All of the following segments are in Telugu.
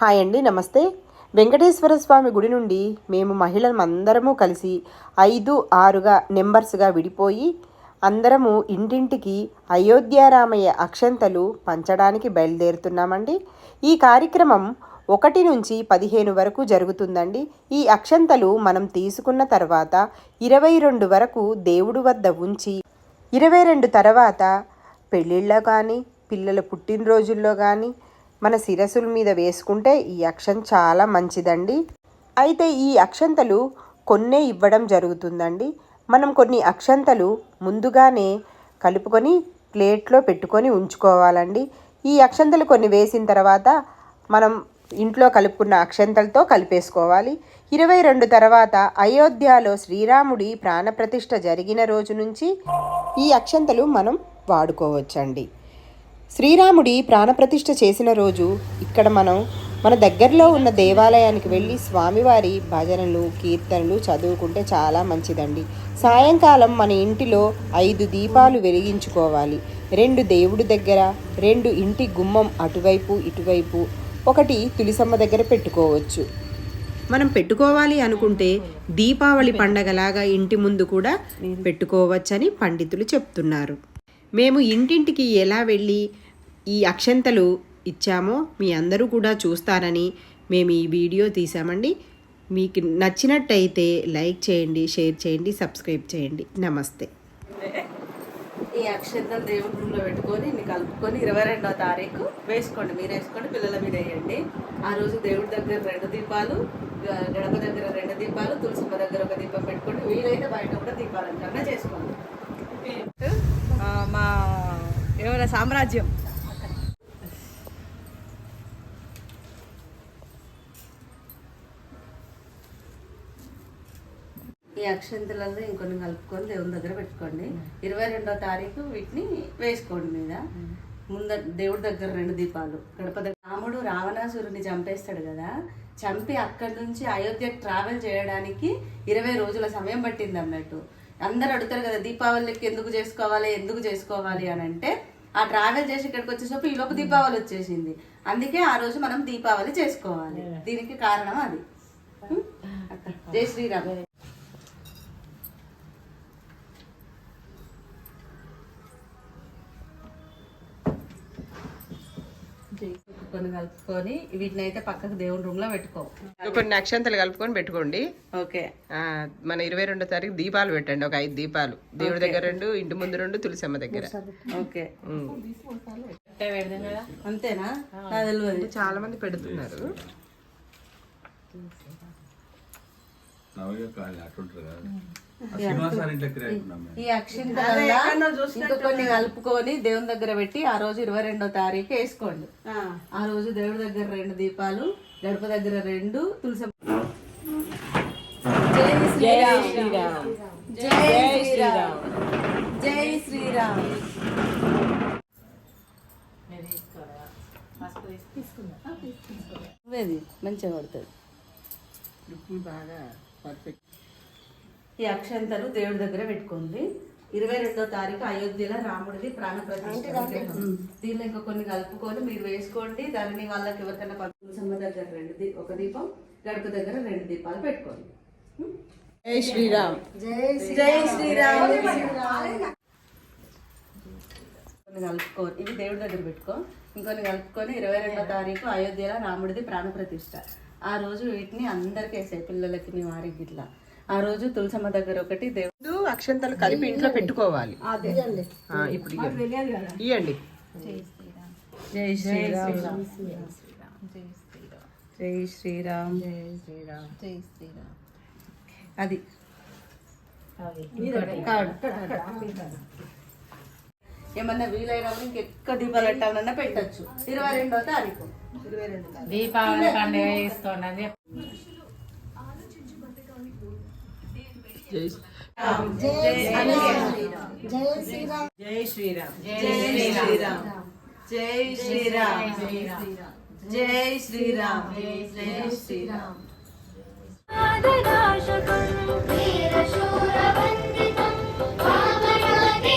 హాయ్ అండి నమస్తే. వెంకటేశ్వర స్వామి గుడి నుండి మేము మహిళలందరము కలిసి ఐదు ఆరుగా నెంబర్స్గా విడిపోయి అందరము ఇంటింటికి అయోధ్యారామయ్య అక్షంతలు పంచడానికి బయలుదేరుతున్నామండి. ఈ కార్యక్రమం ఒకటి నుంచి పదిహేను వరకు జరుగుతుందండి. ఈ అక్షంతలు మనం తీసుకున్న తర్వాత ఇరవై రెండు వరకు దేవుడు వద్ద ఉంచి ఇరవై రెండు తర్వాత పెళ్ళిళ్ళలో కానీ పిల్లల పుట్టినరోజుల్లో కానీ మన శిరస్సుల మీద వేసుకుంటే ఈ అక్షం చాలా మంచిదండి. అయితే ఈ అక్షంతలు కొన్నే ఇవ్వడం జరుగుతుందండి. మనం కొన్ని అక్షంతలు ముందుగానే కలుపుకొని ప్లేట్లో పెట్టుకొని ఉంచుకోవాలండి. ఈ అక్షంతలు కొన్ని వేసిన తర్వాత మనం ఇంట్లో కలుపుకున్న అక్షంతలతో కలిపేసుకోవాలి. ఇరవై రెండు తర్వాత అయోధ్యలో శ్రీరాముడి ప్రాణప్రతిష్ఠ జరిగిన రోజు నుంచి ఈ అక్షంతలు మనం వాడుకోవచ్చండి. శ్రీరాముడి ప్రాణప్రతిష్ఠ చేసిన రోజు ఇక్కడ మనం మన దగ్గరలో ఉన్న దేవాలయానికి వెళ్ళి స్వామివారి భజనలు కీర్తనలు చదువుకుంటే చాలా మంచిదండి. సాయంకాలం మన ఇంటిలో ఐదు దీపాలు వెలిగించుకోవాలి. రెండు దేవుడి దగ్గర రెండు ఇంటి గుమ్మం అటువైపు ఇటువైపు ఒకటి తులిసమ్మ దగ్గర పెట్టుకోవచ్చు. మనం పెట్టుకోవాలి అనుకుంటే దీపావళి పండగలాగా ఇంటి ముందు కూడా పెట్టుకోవచ్చని పండితులు చెప్తున్నారు. మేము ఇంటింటికి ఎలా వెళ్ళి ఈ అక్షంతలు ఇచ్చామో మీ అందరూ కూడా చూస్తారని మేము ఈ వీడియో తీసామండి. మీకు నచ్చినట్టయితే లైక్ చేయండి షేర్ చేయండి సబ్స్క్రైబ్ చేయండి. నమస్తే. ఈ అక్షంతలు దేవుడి రూమ్లో పెట్టుకొని ఇన్ని కలుపుకొని ఇరవై రెండవ తారీఖు వేసుకోండి మీరు వేసుకోండి పిల్లల మీద వేయండి. ఆ రోజు దేవుడి దగ్గర రెండు దీపాలు గడప దగ్గర రెండు దీపాలు తులసిమ్మ దగ్గర ఒక దీపం పెట్టుకోండి వీలైతే బయట కూడా దీపాలంకరణ చేసుకోండి. మా ఏమైనా సామ్రాజ్యం. ఈ అక్షంతలలో ఇంకొన్ని కలుపుకొని దేవుని దగ్గర పెట్టుకోండి. ఇరవై రెండో తారీఖు వీటిని వేసుకోండి మీద. ముంద దేవుడి దగ్గర రెండు దీపాలు. గడప దగ్గర రాముడు రావణాసురుని చంపేస్తాడు కదా. చంపి అక్కడి నుంచి అయోధ్యకు ట్రావెల్ చేయడానికి ఇరవై రోజుల సమయం పట్టింది అన్నట్టు. అందరు అడుగుతారు కదా దీపావళికి ఎందుకు చేసుకోవాలి ఎందుకు చేసుకోవాలి అని అంటే ఆ ట్రావెల్ చేసి ఇక్కడికి వచ్చేసరికి ఈ లోపు దీపావళి వచ్చేసింది. అందుకే ఆ రోజు మనం దీపావళి చేసుకోవాలి. దీనికి కారణం అది. జై శ్రీరామ్. కొన్ని కలుపుకొని వీటిని అయితే పక్కకు దేవుని రూమ్లో పెట్టుకో. కొన్ని అక్షంతలు కలుపుకొని పెట్టుకోండి. ఓకే. ఆ, మన ఇరవై రెండో తారీఖు దీపాలు పెట్టండి ఒక ఐదు దీపాలు. దేవుడి దగ్గర రెండు ఇంటి ముందు రెండు తులసమ్మ దగ్గర. ఓకే. అంతేనా? చాలా మంది పెడుతున్నారు. నవయ్య కాదు. ఈ అక్షింత కొన్ని కలుపుకొని దేవుని దగ్గర పెట్టి ఆ రోజు ఇరవై రెండో తారీఖు వేసుకోండి. ఆ. రోజు దేవుడి దగ్గర రెండు దీపాలు గడప దగ్గర రెండు తులసి జై శ్రీరామ్. జై శ్రీరామ్. జై శ్రీరామ్. నువ్వేది? మంచిగా పడుతుంది బాగా పర్ఫెక్ట్ ఈ అక్షంతలు దేవుడి దగ్గర పెట్టుకోండి ఇరవై రెండో తారీఖు అయోధ్యలో రాముడిది ప్రాణ ప్రతిష్ఠ. దీనిలో ఇంకా కొన్ని కలుపుకొని మీరు వేసుకోండి. దానిని వాళ్ళకి ఎవరికైనా పంపించమ్మ దగ్గర రెండు దీ- ఒక దీపం గడప దగ్గర రెండు దీపాలు పెట్టుకోండి? జై శ్రీరామ్. జై శ్రీరామ్. కొన్ని కలుపుకో ఇవి దేవుడి దగ్గర పెట్టుకో. ఇంకొన్ని కలుపుకొని ఇరవై రెండో తారీఖు అయోధ్యలో రాముడిది ప్రాణ ప్రతిష్ఠ ఆ రోజు వీటిని అందరికి వేసాయి పిల్లలకి మీ వారికి ఇట్లా. ఆ రోజు తులసమ్మ దగ్గర ఒకటి దేవుడు అక్షంతలు కలిపి ఇంట్లో పెట్టుకోవాలి. ఆ, ఇప్పుడు ఇయ్యండి. ఇయ్యండి. జై శ్రీరామ్. జై శ్రీరామ్. జై శ్రీరామ్. అది. ఏమన్నా వీలైనప్పుడు ఇంకెక్క దీపాలు పెట్టాలన్నా పెట్టచ్చు. ఇరవై రెండో తారీఖు. దీపావళి పండుగ చేసుకోండి అని చెప్పి జై జై శ్రీరామ్ జై శ్రీరామ్ జై శ్రీరామ్ జై శ్రీరామ్ జై శ్రీరామ్ వీర శూర వందితం వామనాది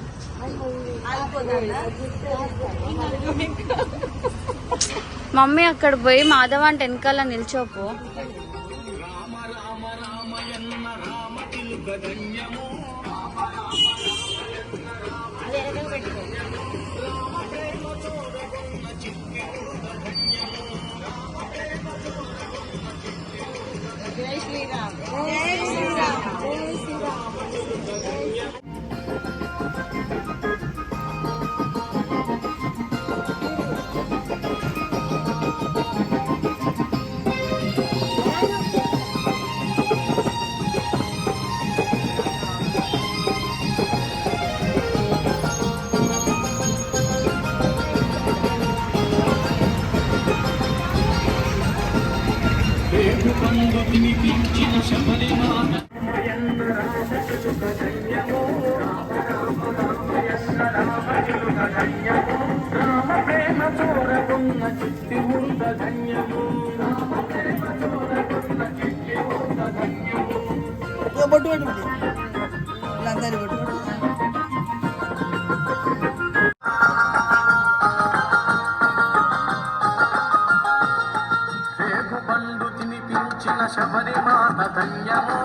మమ్మీ అక్కడ పోయి మాధవ అంటే వెనకాల నిల్చోపు. బొట్టు పెట్టు మరి. బొట్టు శబరిమాత ధన్యము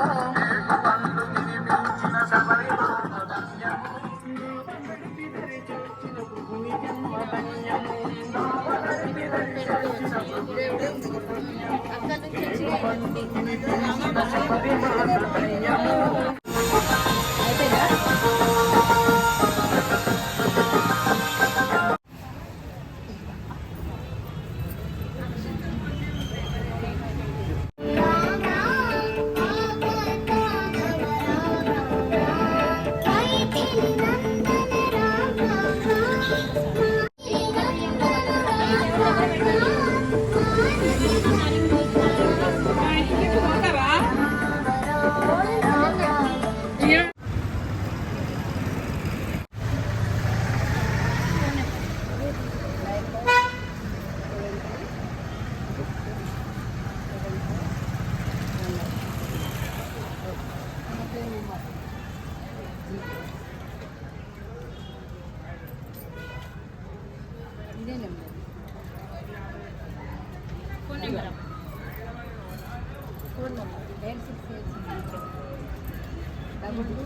I'm going to take you look at.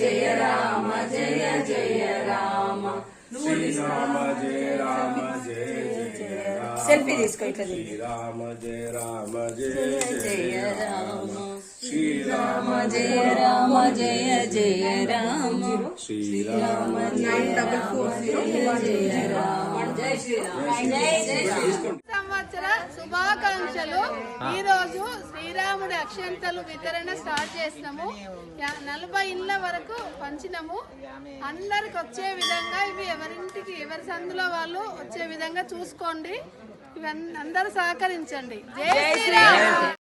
Srirama జయ రామ జయ జయ రామ. సెల్ఫీ తీసుకో ఇట్లా. శ్రీరామ జయ రామ జయ జయ రామ. శ్రీరామ జయ రామ జయ జయ రామ. శ్రీరామ జయ రామ జయ శ్రీరామ జయ శ్రీరామ సంవత్సర శుభాకాంక్ష శుభాకాంక్షలు. ఈ రోజు శ్రీరాముడి అక్షంతలు వితరణ స్టార్ట్ చేసినాము. నలభై ఇళ్ళ వరకు పంచినాము. అందరికి వచ్చే విధంగా ఇవి ఎవరింటికి ఎవరి సందులో వాళ్ళు వచ్చే విధంగా చూసుకోండి. ఇవన్నీ అందరూ సహకరించండి. జై శ్రీరామ్.